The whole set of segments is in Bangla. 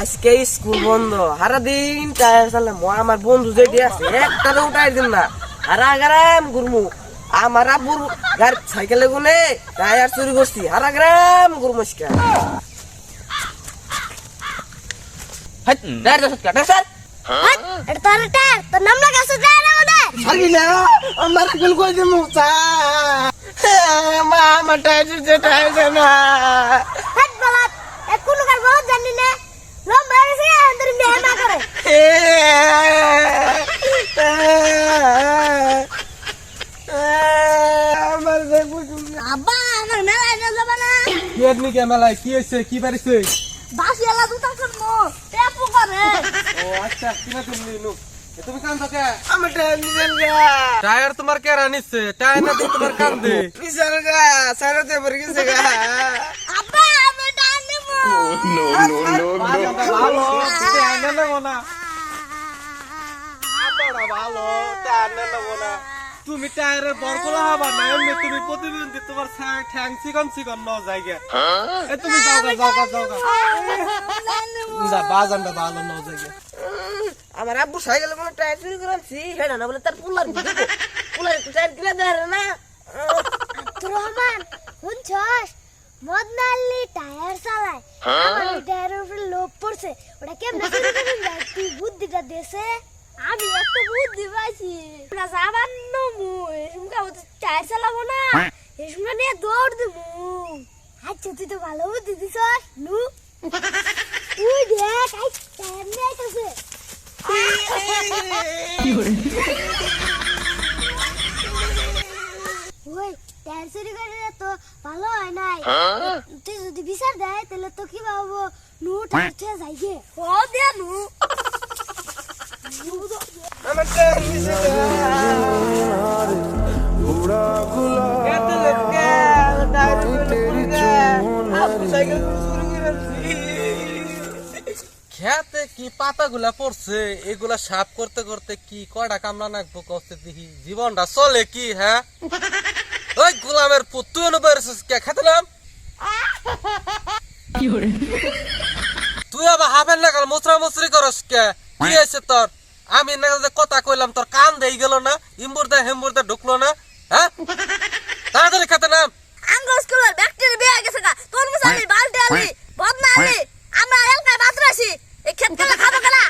আজকে স্কুল বন্ধ। সারা দিন টায়ার চালে মই আমার বন্ধু যেটি আছে একটা উঠাই দিন না। হারা গ্রাম ঘুরমু। আমার আব্বুর গাড়ি সাইকেলে গুনে টায়ার চুরি করছি। হারা গ্রাম ঘুরমু আজকে। হাট, দাও, টায়ার স্যার। এটা তোর টায়ার। তোর নাম লাগাছে যায় না আমার সাইকেল কই দিমু চা। মা আমার টায়ার দিতে টায়ার না। হাট বলাত এ কার বহুত জানি না। হয়ে গেছে তোর মেয়ে না করে। আমার তুমি আব্বা আমার মেলায় না যাবা না। কি এমনি কে মেলায় কি হয়েছে কি পারিছে বাসি এলা দুটা করব টেপু করে। ও আচ্ছা কিনা তুমি নু এ তুমি কান থাকে আমার টায়ার নিছেন গা। টায়ার তোমার কেরা নিচ্ছে? টায়ার না তোমার কান দে নিছেন গা সারাতে পড়ে গেছে গা। আব্বা আমি টায়ার নেব। ভালো টায়ার না নেব না। আপনারা ভালো টায়ার না নেব না। তুমি টায়ারের বরকলা হবা না এমনি তুমি প্রতিদিন তোমার ঠ্যাং- ঠ্যাং চিকন চিকন ন জায়গা এ তুমি যাও গা যাও গা যাও গা। যা বাজানটা ভালো ন জায়গা আমার আব্বু সাইকেলে কোনো টায়ার চুরি করে আনছি। হেডা না বলে তার পুলার পুলার একটু টায়ার কিনে দেয় না তোর রহমান শুনছস? মদ নালি টায়ার চালায়। আমার ওই টায়ারের উপরে লোভ পড়ছে ওটা কেমনে তুই বুদ্ধিটা দেছে আমি একটা বুদ্ধি পাইছি। না যাবার নমু এসমকা টায়ার চালাবো না। এসমকা নিয়ে দৌড় দেবো আচ্ছা তুই তো ভালো বুদ্ধি দিছস। নু। তুই দেখ আই টায়ার নিয়ে আইতাছে। ওই টায়ার করে তো ভালো হয় নাই। তুই যদি বিচার দেয় তাহলে তো কি ভাববো? নু। টায়ার থেকে যাই গে ও দে নু খেতে কি পাতাগুলা পড়ছে? এগুলা সাফ করতে করতে কি কয়টা কামলা নাকবো করতে দেখি। জীবনটা চলে কি হ্যাঁ? ওই গোলামের পুত তুই অনুবার কে? খেতে তুই আবার হাফের নাকাল মুচরা মুচরি করস কে? কি আছে তোর? আমি না কথা কইলাম তোর কান দেই গেল না ইম্বুর দে হেম্বুর দে ঢুকলো না হ্যাঁ তাড়াতাড়ি খেতে নাম আঙ্গ স্কুলের ব্যাকটেরিয়া বেয়ে গেছে গা তোর মুছে আমি বালতি আলি বদনা আলি আমরা এলাকায় মাত্র আছি খেলা খাব খেলা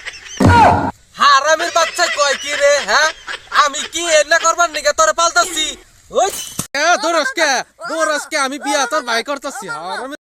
হারামির বাচ্চা কয় কি রে হ্যাঁ? আমি কি এনে করবার নিকে তোরে পালতাছি? ওই। দৌড়স কে দৌড়স কে আমি বিয়া তোর ভাই করতাছি। হারামি